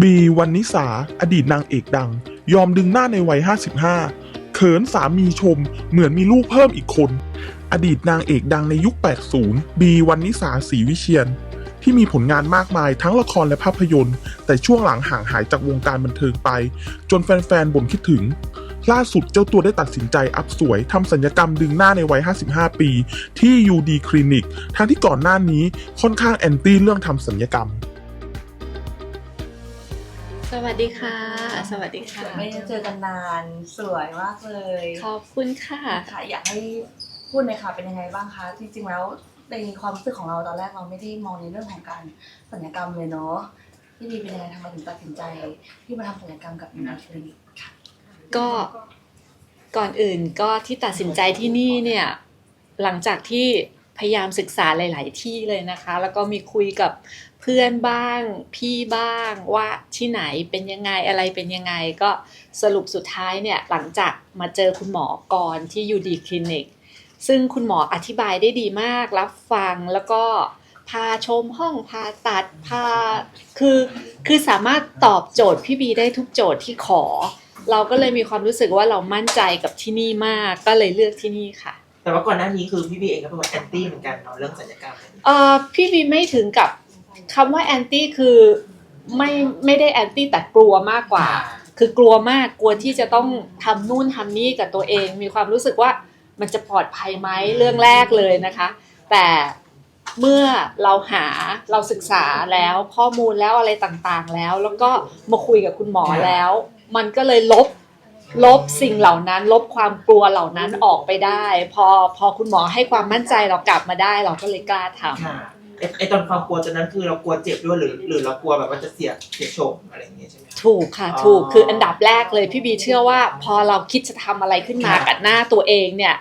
บีวันนิสา อดีตนางเอกดัง ยอมดึงหน้าในวัย 55 เขินสามีชม เหมือนมีลูกเพิ่มอีกคน อดีตนางเอกดังในยุค 80 บีวันนิสาศรีวิเชียน ที่มีผลงานมากมายทั้งละครและภาพยนตร์ แต่ช่วงหลังห่างหายจากวงการบันเทิงไป จนแฟนๆบ่นคิดถึง ล่าสุดเจ้าตัวได้ตัดสินใจอัพสวยทำสัญญกรรมดึงหน้าในวัย 55 ปี ที่ UD คลินิก ทั้งที่ก่อนหน้านี้ค่อนข้างแอนตี้เรื่องทำสัญญกรรม สวัสดีค่ะ สวัสดีค่ะ ไม่ได้เจอกันนานสวยมากเลยขอบคุณค่ะค่ะอยากให้พูดหน่อยค่ะเป็นยังไงบ้างคะจริงๆแล้วในความรู้สึกของเราตอนแรกเราไม่ได้มองในเรื่องของการศัลยกรรมเลยเนาะพี่ดีเป็นยังไงทำไมถึงตัดสินใจ ที่มาทำศัลยกรรมกับยูนาคลินิกค่ะก็ก่อนอื่นก็ที่ตัดสินใจที่นี่เนี่ยหลังจากที่พยายามศึกษาหลาย ๆ ที่เลยนะคะ แล้วก็มีคุยกับ เพื่อนบ้าง พี่บ้างว่าที่ไหนเป็นยังไงอะไรเป็นยังไง ก็สรุปสุดท้ายเนี่ยหลังจากมาเจอคุณหมอกรที่ยูดีคลินิกซึ่งคุณหมออธิบายได้ดีมากรับฟังแล้วก็พาชมห้องพาตัดพาคือคือสามารถตอบโจทย์พี่บีได้ทุกโจทย์ที่ขอ เราก็เลยมีความรู้สึกว่าเรามั่นใจกับที่นี่มากก็เลยเลือกที่นี่ค่ะ แต่ว่าก่อนหน้านี้คือพี่บีเองก็เป็นคนแอนตี้เหมือนกันเนาะเรื่องศัลยกรรมเอ่อพี่บีไม่ถึงกับ คำว่าแอนตี้คือไม่ไม่ได้แอนตี้แต่กลัวมากกว่า คือกลัวมากกลัวที่จะต้องทำนู่นทำนี่กับตัวเอง มีความรู้สึกว่ามันจะปลอดภัยไหมเรื่องแรกเลยนะคะ แต่เมื่อเราหาเราศึกษาแล้วข้อมูลแล้วอะไรต่างๆแล้ว แล้วก็มาคุยกับคุณหมอแล้ว มันก็เลยลบลบสิ่งเหล่านั้น ลบความกลัวเหล่านั้นออกไปได้ พอพอคุณหมอให้ความมั่นใจเรากลับมาได้ เราก็เลยกล้าทำค่ะ ไอ้ไอตอนความกลัวตอนนั้นคือเรากลัวเจ็บด้วยหรือหรือเรากลัวแบบว่าจะเสียเสียโฉมอะไรอย่างเงี้ยใช่ไหม ถูกค่ะ อ๋อถูกคืออันดับแรกเลยพี่บีเชื่อว่า พอเราคิดจะทำอะไรขึ้นมาค่ะ กับหน้าตัวเองเนี่ย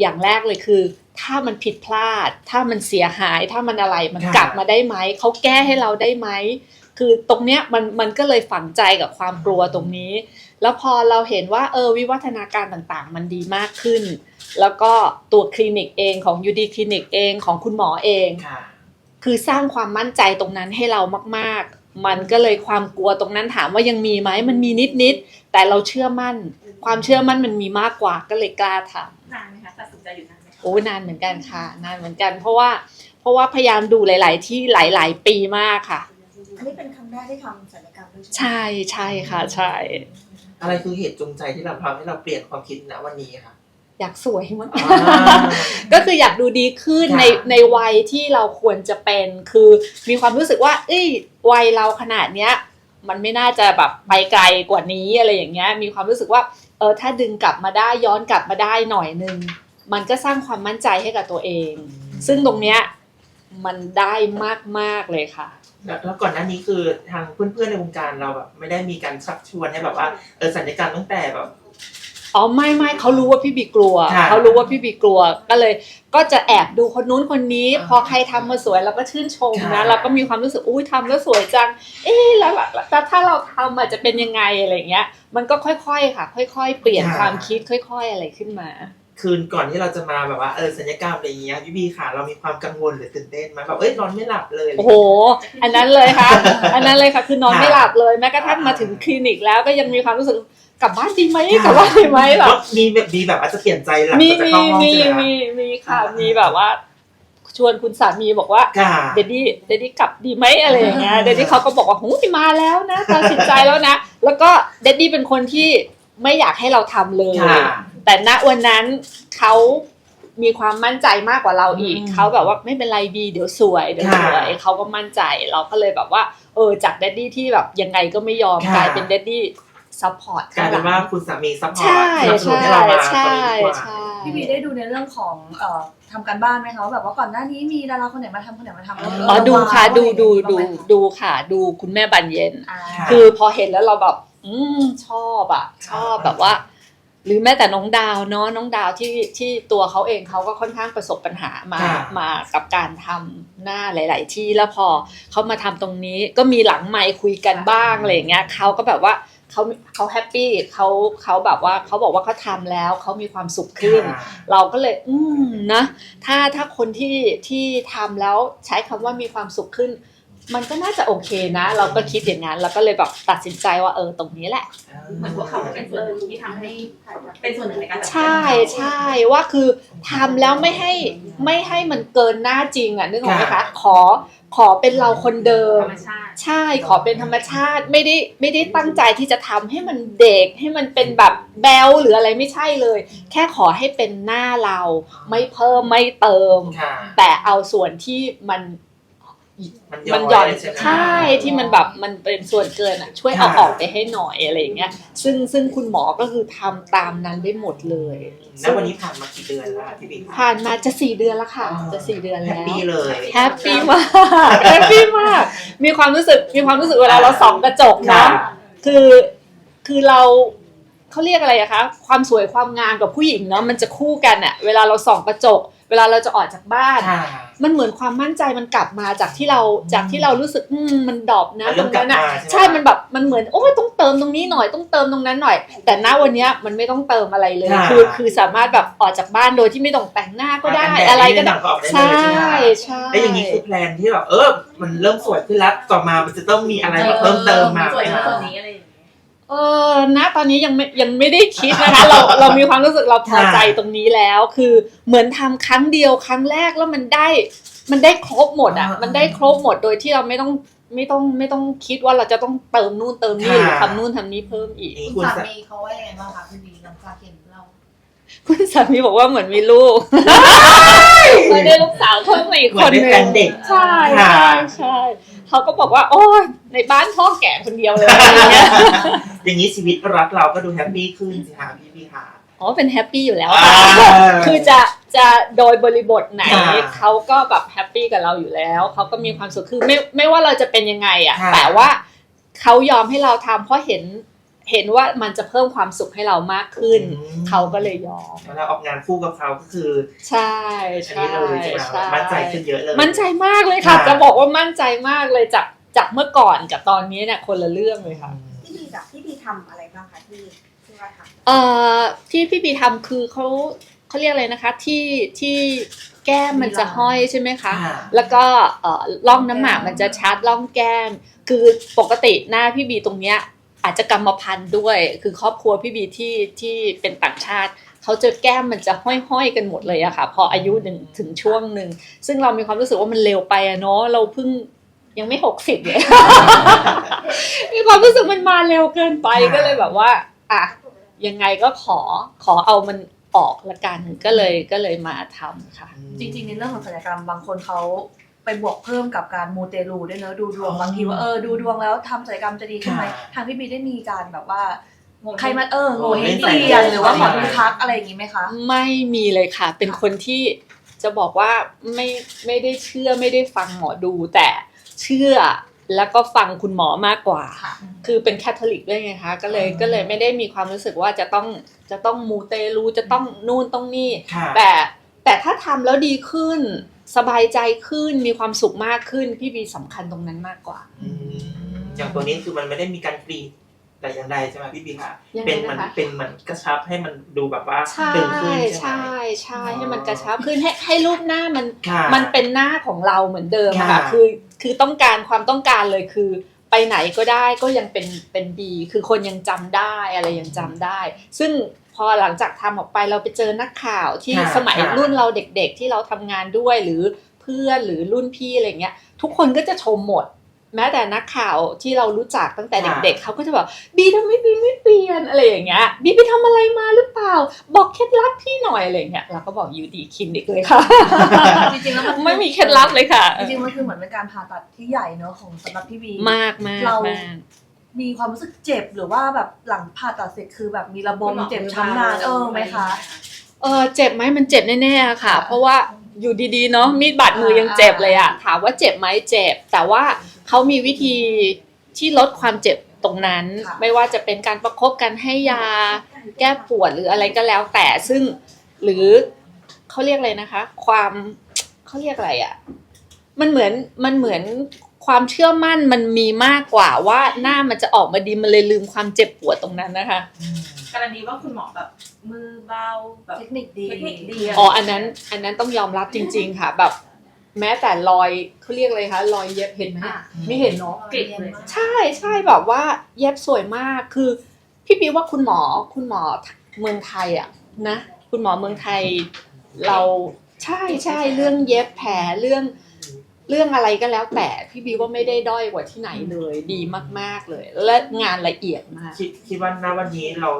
อย่างแรกเลยคือ ถ้ามันผิดพลาด ถ้ามันเสียหายถ้ามันอะไรมันกลับมาได้ไหมเขาแก้ให้เราได้ไหมคือตรงเนี้ยมันมันก็เลยฝังใจกับความกลัวตรงนี้ แล้วพอเราเห็นว่าเออวิวัฒนาการต่างๆ มันดีมากขึ้น แล้วก็ตัวคลินิกเองของยูดีคลินิกเองของคุณหมอเอง ค่ะ คือสร้างความมั่นใจตรงนั้นให้เรามาก ๆ มันก็เลยความกลัวตรงนั้นถามว่ายังมีไหมมันมีนิด ๆ แต่เราเชื่อมั่น ความเชื่อมั่นมันมีมากกว่าก็เลยกล้าทนานไหมคะตัดสินใจอยู่นานไหมำโอ้นานเหมือนกันค่ะ นานเหมือนกัน เพราะว่าเพราะว่าพยายามดูหลาย ๆ ที่หลาย ๆ ปีมากค่ะ อันนี้เป็นครั้งแรกที่ทำศัลยกรรมด้วยใช่ไหมใช่ใช่ค่ะ ใช่ อะไรคือเหตุจูงใจที่เราทำให้เราเปลี่ยนความคิดณวันนี้ค่ะ อยากสวยมากอ่าก็คืออยากดูดีขึ้นค่ะในในวัยที่เราควรจะเป็น คือมีความรู้สึกว่า เอ้ยวัยเราขนาดเนี้ย มันไม่น่าจะแบบไปไกลกว่านี้อะไรอย่างเงี้ย มีความรู้สึกว่า เออถ้าดึงกลับมาได้ย้อนกลับมาได้หน่อยนึง มันก็สร้างความมั่นใจให้กับตัวเอง ซึ่งตรงเนี้ยมันได้มาก ๆ เลยค่ะแล้วแล้วก่อนหน้านี้คือทางเพื่อนๆในวงการเราแบบไม่ได้มีการชักชวนให้แบบว่าเออศัลยกรรมตั้งแต่แบบ อ๋อไม่ไม่เขารู้ว่าพี่บีกลัวค่ะเขารู้ว่าพี่บีกลัว ก็เลยก็จะแอบดูคนนู้นคนนี้ อ่าพอใครทำมาสวยเราก็ชื่นชมนะค่ะ เราก็มีความรู้สึกอุ้ยทำแล้วสวยจัง เอ๊ะแล้วแล้วถ้าเราทำอาจจะเป็นยังไงอะไรเงี้ย มันก็ค่อยๆค่ะ ค่อย ๆ เปลี่ยนความคิดค่อย ๆ อะไรขึ้นมา คืนก่อนที่เราจะมาแบบว่าเออศัลยกรรมอะไรอย่างเงี้ยพี่บีค่ะ เรามีความกังวลหรือตื่นเต้นไหมแบบเอ้ยนอนไม่หลับเลยอะไรโอ้โหอันนั้นเลยค่ะ อันนั้นเลยค่ะ คือนอนไม่หลับเลย แม้กระทั่งมาถึงคลินิกแล้วก็ยังมีความรู้สึก กลับบ้านดีไหมกลับบ้านดีไหมแบบว่ามีแบบมีแบบอาจจะเปลี่ยนใจหลังมีจากจะมีเข้าห้องมีใช่ไหมมีคะ มีค่ะ อ่ามีมีแบบว่า ชวนคุณสามีบอกว่าค่ะ เดดดี้เดดดี้กลับดีไหมอะไรอย่างเงี้ยเดดดี้เขาก็บอกว่าหูยมาแล้วนะตัดสินใจแล้วนะ แล้วก็เดดดี้เป็นคนที่ไม่อยากให้เราทำเลย ค่ะ แต่ณวันนั้นเขามีความมั่นใจมากกว่าเราอีก อืมเขาแบบว่าไม่เป็นไรบีเดี๋ยวสวยเดี๋ยวสวยค่ะเขาก็มั่นใจเราก็เลยแบบว่า เออจากเดดดี้ที่แบบยังไงก็ไม่ยอมค่ะ กลายเป็นเดดดี้ ซัพพอร์ตกลายเป็นว่าคุณสามีซัพพอร์ใช่ตสนับสนุนใช่ให้เรามาตอนใช่นี้ดีกว่าใช่พี่บีได้ดูในเรื่องของเอ่อทำการบ้านไหมคะว่าแบบว่าก่อนหน้านี้มีดาราคนไหนมาทำคนไหนมาทำแล้วอ๋อดูค่ะเราดูดูดูบ้างไหมคะดูค่ะ ดูคุณแม่บันเย็นอ่าค่ะคือพอเห็นแล้วเราแบบอืมชอบอะ ชอบแบบว่า หรือแม้แต่น้องดาวเนาะน้องดาวที่ที่ตัวเขาเองเขาก็ค่อนข้างประสบปัญหามาค่ะมากับการทำหน้าหลาย ๆ ที่แล้วพอเขามาทำตรงนี้ก็มีหลังไมค์คุยกันบ้างอะไรอย่างเงี้ยเขาก็แบบว่า เขาเขาแฮปปี้เขาเขาแบบว่าเขาบอกว่าเขาทำแล้วเขามีความสุขขึ้นค่ะเราก็เลย อืมนะ ถ้าถ้าคนที่ที่ทำแล้วใช้คำว่ามีความสุขขึ้น มันก็น่าจะโอเคนะ เราก็คิดอย่างนั้นเราก็เลยแบบตัดสินใจว่าเออตรงนี้แหละเหมือนพวกเขาเป็นส่วนหนึ่งที่ทำให้เป็นส่วนหนึ่งในการตัดสินใจใช่ใช่ว่าคือทำแล้วไม่ให้ไม่ให้มันเกินหน้าจริงอะนึกออกไหมคะขอ ขอเป็นเราคนเดิม ธรรมชาติ ใช่ขอเป็นธรรมชาติไม่ได้ไม่ได้ตั้งใจที่จะทำให้มันเด็กให้มันเป็นแบบแบลหรืออะไรไม่ใช่เลย แค่ขอให้เป็นหน้าเรา ไม่เพิ่มไม่เติม ค่ะ แต่เอาส่วนที่มัน มันมันย้หย่ออนนใช่ไหมใช่ที่มันแบบมันเป็นส่วนเกินอะ ช่วยเอาค่ะออกไปให้หน่อยอะไรอย่างเงี้ยซึ่งซึ่งคุณหมอก็คือทำตามนั้นได้หมดเลยแล้ววันนี้ผ่านมากี่เดือนแล้วพี่บิ๊กผ่านมาจะสี่เดือนแล้วค่ะ จะสี่เดือนแฮแล้ปวปี้เลยแฮปปี้มากแฮปปี้มากมีความรู้สึกมีความรู้สึกเวลาเราส่องกระจกค่ะเนาะคือคือเราเขาเรียกอะไรอะคะความสวยความงามกับผู้หญิงเนาะมันจะคู่กันอะเวลาเราส่องกระจก เวลาเราจะออกจากบ้านค่ะมันเหมือนความมั่นใจมันกลับมาจากที่เราจากที่เรารู้สึกอืมมันดรอปนะมันตเริ่รมงกลับนั้นอะมาใช่ไหมใช่มันแบบมันเหมือนโอ้ยต้องเติมตรงนี้หน่อยต้องเติมตรงนั้นหน่อย แต่ณวันเนี้ยมันไม่ต้องเติมอะไรเลยค่ะคือคือสามารถแบบออกจากบ้านโดยที่ไม่ต้องแต่งหน้าก็ได้แต่งอะไรก็นิได้หน่อยก็ออกได้ใช่เลยใช่ไหมคะใช่แล้วอย่างนี้คือแพลนที่แบบเออมันเริ่มสวยขึ้นแล้วต่อมามันจะต้องมีอะไรมาเพิ่มเติมมาสวยไหมมากคะ กว่านี้อะไรอย่างเงี้ยเออณตอนนี้ยังไม่ยังไม่ได้คิดนะคะ เราเรามีความรู้สึกเราพอใจตรงนี้แล้ว คือเหมือนทำครั้งเดียวครั้งแรกแล้วมันได้ มันได้ครบหมดอะ มันได้ครบหมดโดยที่เราไม่ต้องไม่ต้องไม่ต้องคิดว่าเราจะต้องเติมนู่นเติมนี่หรือทำนู่นทำนี่เพิ่มอีกนี่คุคุณณสาสามีเขาว่ายังไงบ้างคะพี่บีหลังจากเห็นเราคุณสามีบอกว่าเหมือนมีลูกเหมือนได้ลูกสาวเพิ่มมาอีกเหมืคอนนได้หนึแฟงนเด็กใช่ค่ะใช่ใช่ เขาก็บอกว่า โอ้ยในบ้านพ่อแก่คนเดียวเลยอะไรอย่างเงี้ยอย่างนี้ชีวิตรักเราก็ดูแฮปปี้ขึ้นสิคะพี่พี่ค่ะ อ๋อเป็นแฮปปี้อยู่แล้วอ่าค่ะคือจะจะโดยบริบทไหนค่ะเขาก็แบบแฮปปี้กับเราอยู่แล้วเขาก็มีความสุขคือไม่ไม่ว่าเราจะเป็นยังไงอะค่ะแต่ว่าเขายอมให้เราทำเพราะเห็น เห็นว่ามันจะเพิ่มความสุขให้เรามากขึ้น เขาก็เลยยอมเวลาออกงานคู่กับเขาก็คือ ใช่อันใช่นี้เลยใช่ไหมใช่มั่นใจขึ้นเยอะเลยมั่นใจมากเลยค่ะค่ะ จะบอกว่ามั่นใจมากเลยจากจากเมื่อก่อนกับตอนนี้เนี่ยคนละเรื่องเลยค่ะพี่บีจากพี่บีทำอะไรบ้างคะที่ที่ว่าทำเอ่อที่พี่บีทำคือเขาเขาเรียกอะไรนะคะ ที่ที่แก้มมันจะห้อยใช่ไหมคะค่ะแล้วก็เอ่อร่องน้ำหมากมันจะชัดร่องแก้ม คือปกติหน้าพี่บีตรงเนี้ย อาจจะกรรมพันธุ์ด้วย คือครอบครัวพี่บีที่ที่เป็นต่างชาติเขาเจอแก้มมันจะห้อยๆกันหมดเลยอะค่ะ พออายุหนึ่งถึงช่วงหนึ่งซึ่งเรามีความรู้สึกว่ามันเร็วไปอะเนาะเราเพิ่งยังไม่หกสิบเลยมีความรู้สึกมันมาเร็วเกินไปค่ะก็เลยแบบว่าอะยังไงก็ขอขอเอามันออกละกันก็เลยก็เลยมาทำค่ะ จริงๆในเรื่องของศัลยกรรมบางคนเขา ไปบวกเพิ่มกับการมูเตลูด้วยเนอะดูดวงอ๋อบางทีว่าเออดูดวงแล้วทำศัลยกรรมจะดีขึ้นไหมค่ะทางพี่บีได้มีการแบบว่า ใครมาเออโงโอ้เฮงเล่นเปลี่ยนใส่หรือว่าหมอใส่ดูทักอะไรอย่างงี้ไหมคะ ไม่มีเลยค่ะ เป็นคนที่จะบอกว่าไม่ไม่ได้เชื่อไม่ได้ฟังหมอดูแต่เชื่อแล้วก็ฟังคุณหมอมากกว่าค่ะคือเป็นแคทอลิกด้วยไงคะ ก็เลยอืมก็เลยไม่ได้มีความรู้สึกว่าจะต้องจะต้องมูเตลูจะต้องนู่นต้องนี่ค่ะแต่ แต่ถ้าทำแล้วดีขึ้น สบายใจขึ้นมีความสุขมากขึ้น พี่บีสำคัญตรงนั้นมากกว่าอืมอย่างตัวนี้คือมันไม่ได้มีการกรีดแต่อย่างใดใช่ไหมพี่บีค่ะยังไงเป็นเหมือนนะคะเป็นเหมือนกระชับให้มันดูแบบว่าใช่ตึงขึ้นใช่ใช่ไหม ใช่ให้มันกระชับขึ้นให้ให้รูปหน้ามัน ค่ะ มันเป็นหน้าของเราเหมือนเดิมอะค่ะ ค่ะ คือคือต้องการความต้องการเลยคือไปไหนก็ได้ก็ยังเป็นเป็นดี คือคนยังจำได้อะไรยังจำได้ ซึ่ง พอหลังจากทำออกไปเราไปเจอนักข่าวที่ค่ะสมัยค่ะรุ่นเราเด็กๆ ที่เราทำงานด้วยหรือเพื่อนหรือรุ่นพี่อะไรเงี้ย ทุกคนก็จะชมหมด แม้แต่นักข่าวที่เรารู้จักตั้งแต่เด็กๆเขาก็จะแบบบีทำไมบีไม่เปลี่ยนอะไรอย่างเงี้ยบีไปทำอะไรมาหรือเปล่า บอกเคล็ดลับพี่หน่อยอะไรเงี้ยเราก็บอกอยู่ดีคลินิกเลยค่ะจริงๆแล้วมันไม่มีเคล็ดลับเลยค่ะ จริงๆมันคือเหมือนเป็นการผ่าตัดที่ใหญ่เนอะของสำหรับพี่บีมากมากเรา มากมีความรู้สึกเจ็บหรือว่าแบบหลังผ่าตัดเสร็จคือแบบมีระบมเจ็บช้ำนานเออไหมคะ เออเจ็บไหมมันเจ็บแน่ๆอะค่ะ เพราะว่าอยู่ดีๆเนาะมีดบาดมือยังเจ็บเลยอะถามว่าเจ็บไหมเจ็บ แต่ว่าเขามีวิธีที่ลดความเจ็บตรงนั้นค่ะไม่ว่าจะเป็นการประคบกันให้ยาแก้ปวดหรืออะไรก็แล้ว แต่ซึ่งหรือเขาเรียกอะไรนะคะ ความเขาเรียกอะไรอะมันเหมือนมันเหมือน ความเชื่อมั่นมันมีมากกว่าว่าหน้ามันจะออกมาดีมันเลยลืมความเจ็บปวดตรงนั้นนะคะการันตีว่าคุณหมอแบบมือเบาแบบเทคนิคดีเทคนิคดีอ๋ออันนั้นอันนั้นต้องยอมรับจริง ๆ ค่ะ แบบ แม้แต่รอยเขาเรียกอะไรคะรอยเย็บเห็นไหมอะไม่เห็นเนาะกริบเลยใช่ใช่แบบว่าเย็บสวยมากคือ พี่ปีว่าคุณหมอคุณหมอเมืองไทยอะนะ คุณหมอเมืองไทยเราใช่ใช่เรื่องเย็บแผลเรื่อง เรื่องอะไรก็แล้วแต่พี่บีว่าไม่ได้ด้อยกว่าที่ไหนเลยดีมาก ๆเลย และงานละเอียดมากคิดคิดว่าณวันนี้เรา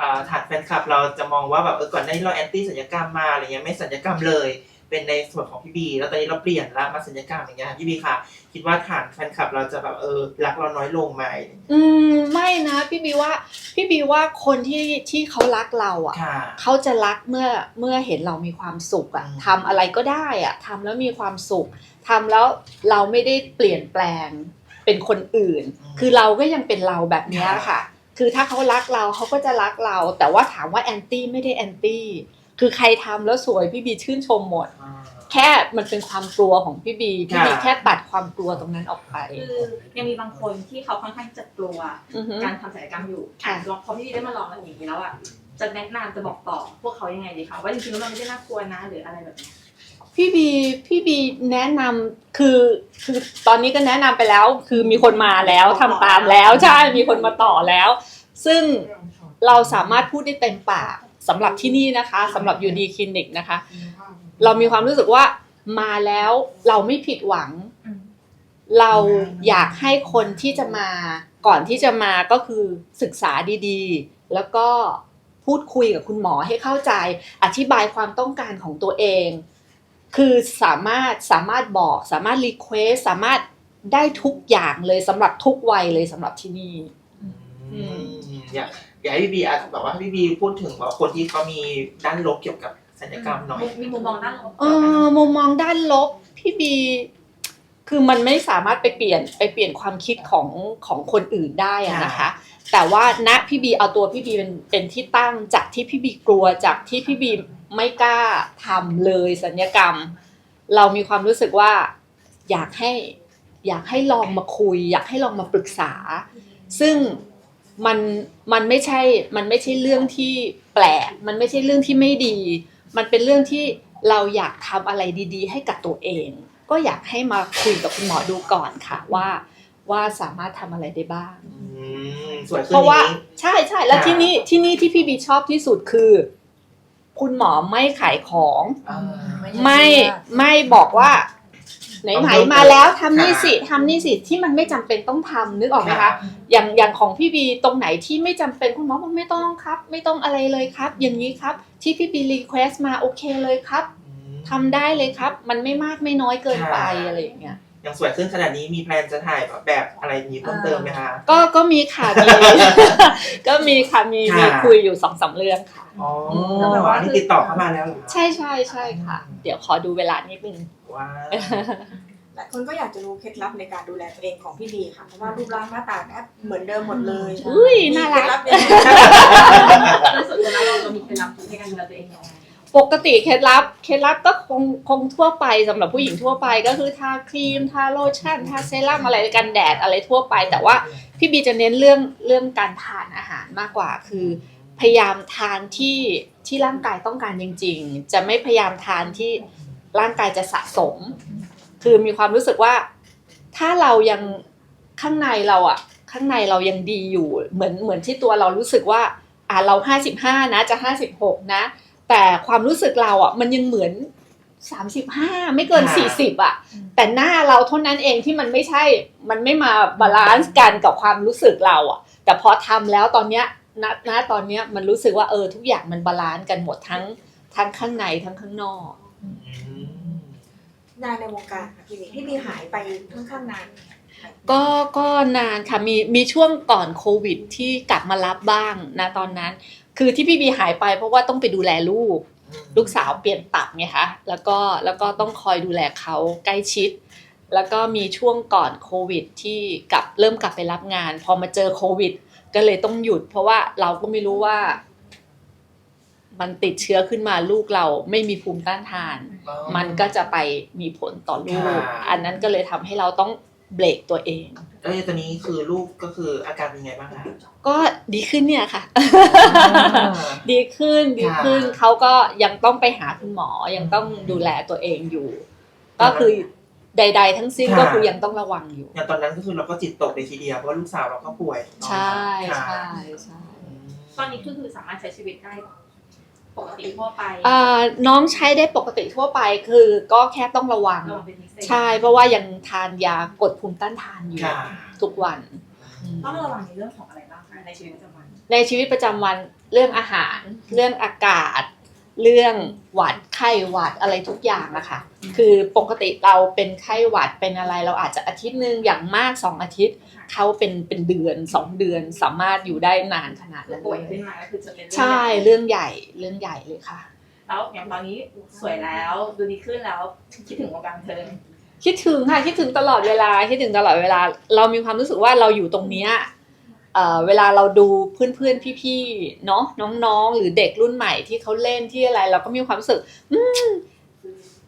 อ่าฐานแฟนคลับเราจะมองว่าแบบเออก่อนหน้านี้เราแอนตี้สัญญกรรมมาอะไรเงี้ยไม่สัญญกรรมเลย เป็นในส่วนของพี่บี แล้วตอนนี้เราเปลี่ยนละมาสัญญกรรมอย่างเงี้ยพี่บีค่ะ คิดว่าฐานแฟนคลับเราจะแบบเออรักเราน้อยลงไหมอืมไม่นะพี่บีว่าพี่บีว่าคนที่ที่เขารักเราอะค่ะ เขาจะรักเมื่อเมื่อเห็นเรามีความสุขอะอืม ทำอะไรก็ได้อะทำแล้วมีความสุขทำแล้วเราไม่ได้เปลี่ยนแปลงเป็นคนอื่น คือเราก็ยังเป็นเราแบบเนี้ยค่ะ คือถ้าเขารักเราเขาก็จะรักเรา แต่ว่าถามว่าแอนตี้ไม่ได้แอนตี้ คือใครทำแล้วสวยพี่บีชื่นชมหมดอ่าแค่มันเป็นความกลัวของพี่บีพี่บีค่ะแค่ตัดความกลัวตรงนั้นออกไปคือยังมีบางคนที่เขาค่อนข้างจะกลัวอือฮึการทำศัลยกรรมอยู่ค่ะลองพอพี่ได้มาลองแล้วอย่างนี้แล้วอะจะแนะนำจะบอกต่อพวกเขายังไงดีคะว่าจริงๆแล้วมันไม่ได้น่ากลัวนะหรืออะไรแบบนี้พี่บีพี่บีแนะนำคือคือตอนนี้ก็แนะนำไปแล้ว คือมีคนมาแล้วทำตามแล้วใช่มีคนมาต่อแล้ว ซึ่งเราสามารถพูดได้เต็มปาก สำหรับที่นี่นะคะสำหรับยูดีคลินิกนะคะ เรามีความรู้สึกว่ามาแล้วเราไม่ผิดหวังอืมเราอยากให้คนที่จะมาก่อนที่จะมาก็คือศึกษาดีๆ แล้วก็พูดคุยกับคุณหมอให้เข้าใจ อธิบายความต้องการของตัวเอง คือสามารถสามารถบอก สามารถรีเควสสามารถได้ทุกอย่างเลยสำหรับทุกวัยเลยสำหรับที่นี่อืมอยาก อยากให้พี่บีอาจแบบว่าให้พี่บีพูดถึงว่าคนที่เขามีด้านลบเกี่ยวกับสัญญกรรมหน่อย มีมุมมองด้านลบเออมุมมองด้านลบพี่บี คือมันไม่สามารถไปเปลี่ยนไปเปลี่ยนความคิดของของคนอื่นได้อะนะคะ แต่ว่าณพี่บีเอาตัวพี่บีเป็นเป็นที่ตั้งจากที่พี่บีกลัวจากที่พี่บีไม่กล้าทำเลยสัญญกรรม เรามีความรู้สึกว่าอยากให้อยากให้ลองมาคุย อยากให้ลองมาปรึกษา ซึ่ง มันมันไม่ใช่มันไม่ใช่เรื่องที่แปลก มันไม่ใช่เรื่องที่ไม่ดี มันเป็นเรื่องที่เราอยากทำอะไรดี ๆ ให้กับตัวเอง ก็อยากให้มาคุยกับคุณหมอดูก่อนค่ะว่าว่าสามารถทำอะไรได้บ้างอืมสวยขึ้นเพราะว่าอย่งนี้ใช่ใช่แล้วค่ะที่นี่ที่นี่ที่พี่บีชอบที่สุดคือ คุณหมอไม่ขายของอ่าไม่ไม่บอกว่า ไหนต้องไหนเพิ่มมาแล้วทำนี่ค่ะสิทำนี่สิที่มันไม่จำเป็นต้องทำนึกออกไหมค่ะคะอย่างอย่างของพี่บีตรงไหนที่ไม่จำเป็นคุณหมอบอกไม่ต้องครับ ไม่ต้องอะไรเลยครับ อย่างนี้ครับ ที่พี่บีรีเควสมาโอเคเลยครับอืมทำได้เลยครับ มันไม่มากไม่น้อยเกินไปค่ะอะไรอย่างเงี้ย ยังสวยขึ้นขนาดนี้มีแพลนจะถ่ายแบบอะไรนี้เพิ่มเติมไหมคะก็ก็มีค่ะมี ก็มีค่ะมีค่ะมีคุยอยู่สองสามเรื่องค่ะอ๋อก็แบบว่าอันนี้ติดต่อเข้ามาแล้วเหรอคะใช่ใช่ใช่ค่ะ เดี๋ยวขอดูเวลานิดนึงว้าวหลายคนก็อยากจะรู้เคล็ดลับในการดูแลตัวเองของพี่บีค่ะเพราะว่ารูปร่างหน้าตาแอบเหมือนเดิมหมดเลยอุ้ยน่ารักมีเคล็ดลับยังไงในส่วนตัวแล้วเราเรามีเคล็ดลับในการดูแลตัวเองยังไง ปกติเคล็ดลับเคล็ดลับก็คงคงทั่วไปสำหรับผู้หญิงทั่วไปก็คือทาครีมทาโลชั่นทาเซรั่มอะไรกันแดดอะไรทั่วไป แต่ว่าพี่บีจะเน้นเรื่องเรื่องการทานอาหารมากกว่า คือพยายามทานที่ที่ร่างกายต้องการจริง ๆ จะไม่พยายามทานที่ร่างกายจะสะสม คือมีความรู้สึกว่า ถ้าเรายังข้างในเราอะข้างในเรายังดีอยู่เหมือนเหมือนที่ตัวเรารู้สึกว่าอ่าเราห้าสิบห้านะจะห้าสิบหกนะ แต่ความรู้สึกเราอะมันยังเหมือนสามสิบห้าไม่เกินค่ะสี่สิบอะ แต่หน้าเราเท่านั้นเองที่มันไม่ใช่มันไม่มาบาลานซ์กันกับความรู้สึกเราอะ แต่พอทำแล้วตอนเนี้ยณณตอนเนี้ยมันรู้สึกว่าเออทุกอย่างมันบาลานซ์กันหมดทั้งทั้งข้างในทั้งข้างนอกอืมนานในวงการค่ะพี่บีพี่บีหายไปค่อนข้างนานก็ก็นานค่ะมีมีช่วงก่อนโควิดที่กลับมารับบ้างนะตอนนั้น คือที่พี่บีหายไปเพราะว่าต้องไปดูแลลูก ลูกสาวเปลี่ยนตับไงคะแล้วก็แล้วก็ต้องคอยดูแลเขาใกล้ชิด แล้วก็มีช่วงก่อนโควิดที่กลับเริ่มกลับไปรับงาน พอมาเจอโควิด ก็เลยต้องหยุด เพราะว่าเราก็ไม่รู้ว่า มันติดเชื้อขึ้นมาลูกเราไม่มีภูมิต้านทาน มันก็จะไปมีผลต่อลูกค่ะอันนั้นก็เลยทำให้เราต้อง เบรกตัวเองแล้วตอนนี้คือลูกก็คืออาการเป็นไงบ้างคะ ก็ดีขึ้นเนี่ยค่ะ ดีขึ้นดีขึ้นค่ะเขาก็ยังต้องไปหาคุณหมอยังต้องดูแลตัวเองอยู่ ก็คือใด ๆ ทั้งสิ้นค่ะก็คือยังต้องระวังอยู่อย่างตอนนั้นก็คือเราก็จิตตกเลยทีเดียวเพราะว่าลูกสาวเราก็ป่วยเนาะใช่ค่ะใช่ใช่ตอนนี้คือคือสามารถใช้ชีวิตได้ ปกติทั่วไปอ่าน้องใช้ได้ปกติทั่วไปคือก็แค่ต้องระวัง ระวังเป็นพิเศษใช่ เพราะว่ายังทานยากดภูมิต้านทานอยู่ค่ะทุกวันอืมต้องระวังในเรื่องของอะไรบ้างคะในชีวิตประจำวันในชีวิตประจำวันเรื่องอาหาร เรื่องอากาศ เรื่องหวัดไข้หวัดอะไรทุกอย่างอะค่ะ คือปกติเราเป็นไข้หวัดเป็นอะไรเราอาจจะอาทิตย์หนึ่งอย่างมากสองอาทิตย์เขาเป็นเป็นเดือนสองเดือนสามารถอยู่ได้นานขนาดนั้นป่วยเลขึ้นยมาก็คือจะเป็นเรื่องใช่ใหญ่เรื่องใหญ่เรื่องใหญ่เลยค่ะ แล้วอย่างตอนนี้สวยแล้วดูดีขึ้นแล้วคิดถึงวงการบันเทิงคิดถึงค่ะคิดถึงตลอดเวลาคิดถึงตลอดเวลา เรามีความรู้สึกว่าเราอยู่ตรงเนี้ย เอ่อเวลาเราดูเพื่อนๆพี่ๆเนาะน้องๆ หรือเด็กรุ่นใหม่ที่เขาเล่นที่อะไร เราก็มีความรู้สึก อืม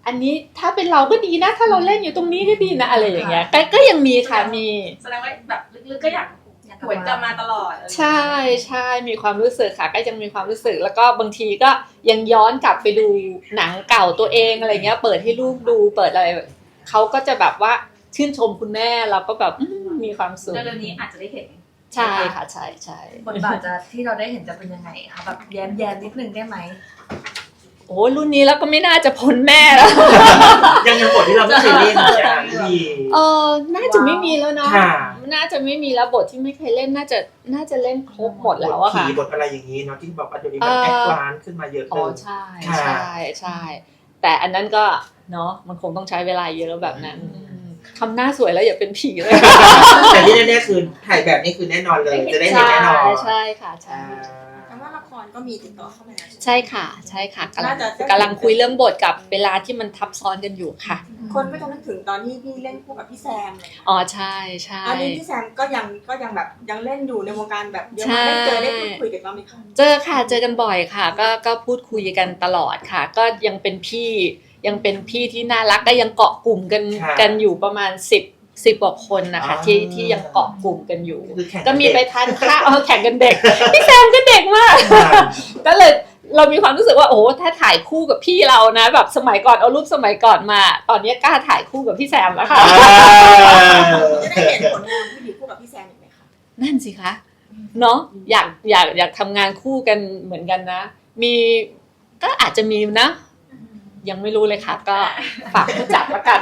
อันนี้ถ้าเป็นเราก็ดีนะ ถ้าเราเล่นอยู่ตรงนี้ก็ดีนะอะไรอย่างเงี้ยก็ก็ยังมีค่ะมีแสดงว่าแบบลึกๆก็อยากอยากหวนกลับมาตลอดอะไรอย่างเงี้ยใช่ใช่มีความรู้สึกค่ะ ก็ยังมีความรู้สึกแล้วก็บางทีก็ยังย้อนกลับไปดูหนังเก่าตัวเองอะไรเงี้ย เปิดให้ลูกดูเปิดอะไรเขาก็จะแบบว่าชื่นชมคุณแม่เราก็แบบอืมมีความสุขเร็วๆนี้อาจจะได้เห็น ใช่ค่ะใช่ใช่บทบาทจะที่เราได้เห็นจะเป็นยังไงคะแบบแย้มแย้มๆนิดนึงได้ไหมโอ้รุ่นนี้แล้วก็ไม่น่าจะพ้นแม่แล้ว ยังยังบทที่เราไม่เคยเล่นอย่างพี่บีเออน่าจะไม่มีแล้วเนาะค่ะน่าจะไม่มีแล้วบทที่ไม่เคยเล่นน่าจะน่าจะเล่นครบหมดแล้วอะผีค่ะบทอะไรอย่างนี้เนาะที่แบบว่าเดี๋ยวนี้มันเอ่อแอดวานซ์ขึ้นมาเยอะอ๋เลอยใช่ค่ะใช่ใช่แต่อันนั้นก็เนาะมันคงต้องใช้เวลาเยอะแบบนั้นอืม ทำหน้าสวยแล้วอย่าเป็นผีเลยแต่ที่แน่ๆคือถ่ายแบบนี้คือแน่นอนเลย จะได้เห็นใช่แน่นอนใช่ค่ะใช่อ่าแต่ว่าละครก็มีติดต่อเข้ามาแล้วใช่ไหมใช่ค่ะ ใช่ค่ะกำลังน่าจะกำลังคุยเรื่องบทกับเวลาที่มันทับซ้อนกันอยู่ค่ะ คนก็จะนึกถึงตอนที่พี่เล่นคู่กับพี่แซมเลยค่ะอ๋อใช่ใช่ตอนนี้พี่แซมก็ยังก็ยังแบบยังเล่นอยู่ในวงการแบบเยอะใช่มากได้เจอได้พูดคุยกันบ้างไหมคะเจอค่ะเจอกันบ่อยค่ะ ก็ก็พูดคุยกันตลอดค่ะ ก็ยังเป็นพี่ ยังเป็นพี่ที่น่ารักก็ยังเกาะกลุ่มกันค่ะกันอยู่ประมาณสิบสิบกว่าคนนะคะอ่าที่ที่ยังเกาะกลุ่มกันอยู่ คือแข่งก็มีไปเด็ทานข้าวเออแข่งกันเด็ก พี่แซมก็เด็กมากค่ะก็เลยเรามีความรู้สึกว่าโอ้โหถ้าถ่ายคู่กับพี่เรานะ แบบสมัยก่อนเอารูปสมัยก่อนมา ตอนนี้กล้าถ่ายคู่กับพี่แซมแล้วค่ะจะได้เห็นผลงานที่ดีคู่กับพี่แซมอีกไหมคะ นั่นสิคะเนาะอยากอยากอยากทำงานคู่กันเหมือนกันนะ มีก็อาจจะมีนะ ยังไม่รู้เลยค่ะ ก็ฝากผู้จัดละกัน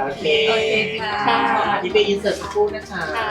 โอเคโอเคค่ะค่ะพี่เบย์อินเสิร์ตสักครู่นะคะ ค่ะ